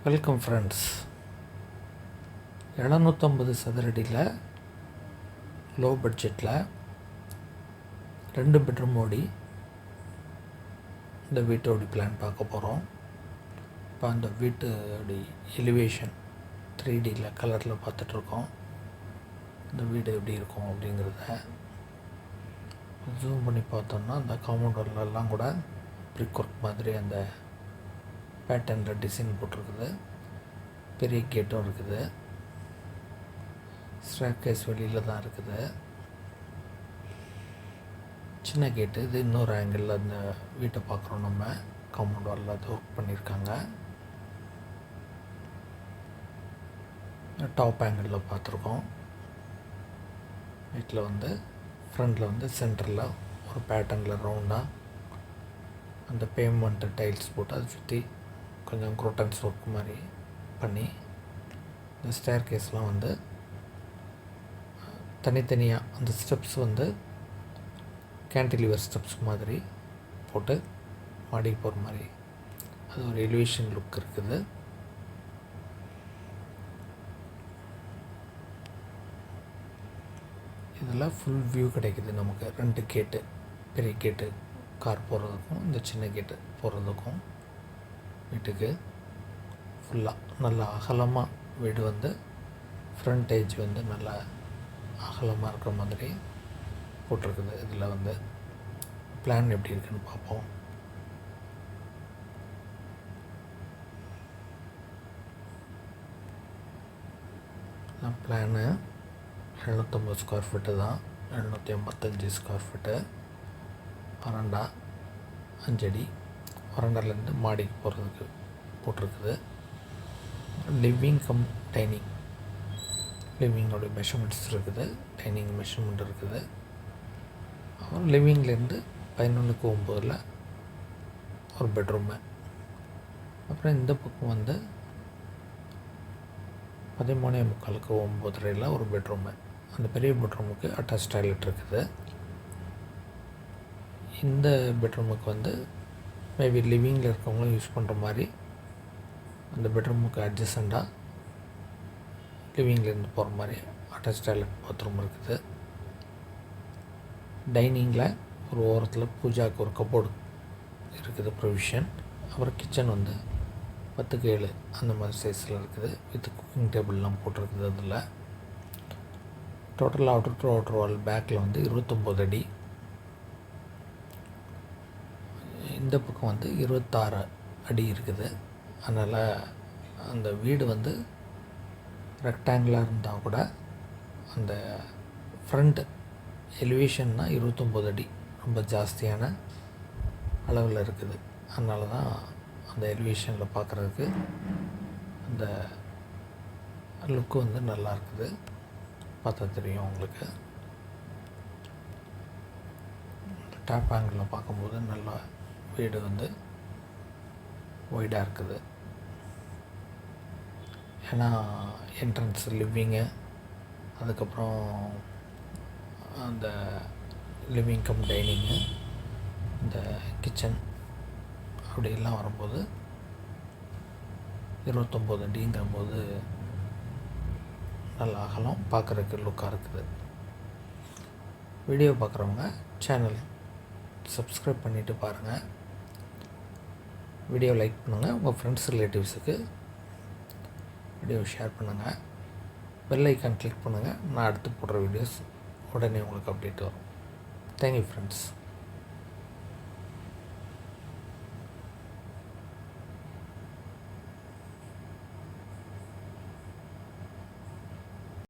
Welcome friends எழுநூற்றம்பது சதுரடியில் low பட்ஜெட்டில் ரெண்டு பெட்ரூம் ஓடி இந்த வீட்டோட பிளான் பார்க்க போகிறோம் இப்போ அந்த வீட்டோடி எலிவேஷன் த்ரீ டியில் கலரில் பார்த்துட்ருக்கோம் இந்த வீடு எப்படி இருக்கும் அப்படிங்கிறத ஜூம் பண்ணி பார்த்தோம்னா அந்த காம்பவுண்டர்லலாம் கூட ப்ரிக் ஒர்க் மாதிரி அந்த பேட்டர்னில் டிசைன் போட்டிருக்குது. பெரிய கேட்டும் இருக்குது. ஸ்ட்ராக்கேஸ் வெளியில் தான் இருக்குது. சின்ன கேட்டு இது. இன்னொரு ஆங்கிளில் அந்த வீட்டை பார்க்குறோம் நம்ம. காம்பவுண்ட் வாலில் அது ஒர்க் பண்ணியிருக்காங்க. டாப் ஆங்கிளில் பார்த்துருக்கோம். வீட்டில் வந்து ஃப்ரண்டில் வந்து சென்டரில் ஒரு பேட்டர்னில் ரவுண்டாக அந்த பேமெண்ட்டு டைல்ஸ் போட்டு அதை சுற்றி கொஞ்சம் குரோட்டன்ஸ் ஒர்க் மாதிரி பண்ணி இந்த ஸ்டேர் கேஸ்லாம் வந்து தனித்தனியாக அந்த ஸ்டெப்ஸ் வந்து கேன்டிலிவர் ஸ்டெப்ஸ் மாதிரி போட்டு மாடி போகிற மாதிரி. அது ஒரு எலிவேஷன் லுக் இருக்குது. இதில் ஃபுல் வியூ கிடைக்குது நமக்கு. ரெண்டு கேட்டு பெரிய கேட்டு கார் போகிறதுக்கும் இந்த சின்ன கேட்டு போகிறதுக்கும் வீட்டுக்கு. ஃபுல்லாக நல்லா அகலமாக வீடு வந்து ஃப்ரண்டேஜ் வந்து நல்லா அகலமாக இருக்கிற மாதிரி போட்டிருக்குது. இதில் வந்து பிளான் எப்படி இருக்குன்னு பார்ப்போம். பிளானு எழுநூற்றம்பது ஸ்கொயர் ஃபீட்டு தான். எழுநூற்றி ஐம்பத்தஞ்சு ஸ்கொயர் ஃபீட்டு பன்னெண்டா அஞ்சடி. வரண்டர்லேருந்து மாடிக்கு போகிறதுக்கு போட்டிருக்குது. லிவிங் கம் டைனிங் லிவிங்கோடைய மெஷர்மெண்ட்ஸ் இருக்குது. டைனிங் மெஷர்மெண்ட் இருக்குது. அப்புறம் லிவிங்லேருந்து பதினொன்றுக்கு ஒம்போதில் ஒரு பெட்ரூமு அப்புறம் இந்த பக்கம் வந்து பதிமூணே முக்காலுக்கு ஒம்போதரையில் ஒரு பெட்ரூமு அந்த பெரிய பெட்ரூமுக்கு அட்டாச் டாய்லெட் இருக்குது. இந்த பெட்ரூமுக்கு வந்து மேபி லிவிங்கில் இருக்கவங்களும் யூஸ் பண்ணுற மாதிரி அந்த பெட்ரூமுக்கு அட்ஜஸ்டண்டாக லிவிங்லேருந்து போகிற மாதிரி அட்டாச் டாய்லெட் பாத்ரூம் இருக்குது. டைனிங்கில் ஒரு ஓரத்தில் பூஜாவுக்கு ஒரு கபோர்டு இருக்குது ப்ரொவிஷன் அப்புறம் கிச்சன் வந்து பத்துக்கு ஏழு அந்த மாதிரி சைஸில் இருக்குது. வித் குக்கிங் டேபிள்லாம் போட்டிருக்குது அதில். Total outer to outer wall பேக்கில் வந்து இருபத்தொம்போது அடி. இந்த பக்கம் வந்து இருபத்தாறு அடி இருக்குது. அதனால் அந்த வீடு வந்து ரெக்டாங்குலாக இருந்தால் கூட அந்த ஃப்ரண்ட் எலிவேஷன்னா இருபத்தொம்போது அடி. ரொம்ப ஜாஸ்தியான அளவில் இருக்குது. அதனால தான் அந்த எலிவேஷனில் பார்க்குறதுக்கு அந்த லுக்கு வந்து நல்லா இருக்குது. பார்த்தா தெரியும் உங்களுக்கு. டாப் ஆங்கிளில் பார்க்கும்போது நல்லா வீடு வந்து ஒய்டாக இருக்குது. ஏன்னா என்ட்ரன்ஸ் லிவிங்கு அதுக்கப்புறம் அந்த லிவிங் கம் டைனிங்கு இந்த கிச்சன் அப்படிலாம் வரும்போது இருபத்தொம்போது அடிங்கிற போது நல்லா அகலம் பார்க்குறக்கு லுக்காக இருக்குது. வீடியோ பார்க்குறவங்க சேனல் சப்ஸ்கிரைப் பண்ணிவிட்டு பாருங்கள் வீடியோ லைக் பண்ணுங்கள் உங்கள் ஃப்ரெண்ட்ஸ் ரிலேட்டிவ்ஸுக்கு வீடியோ ஷேர் பண்ணுங்கள் பெல் ஐக்கான் கிளிக் பண்ணுங்கள் நான் அடுத்து போடுற வீடியோஸ் உடனே உங்களுக்கு அப்டேட் வரும். Thank you friends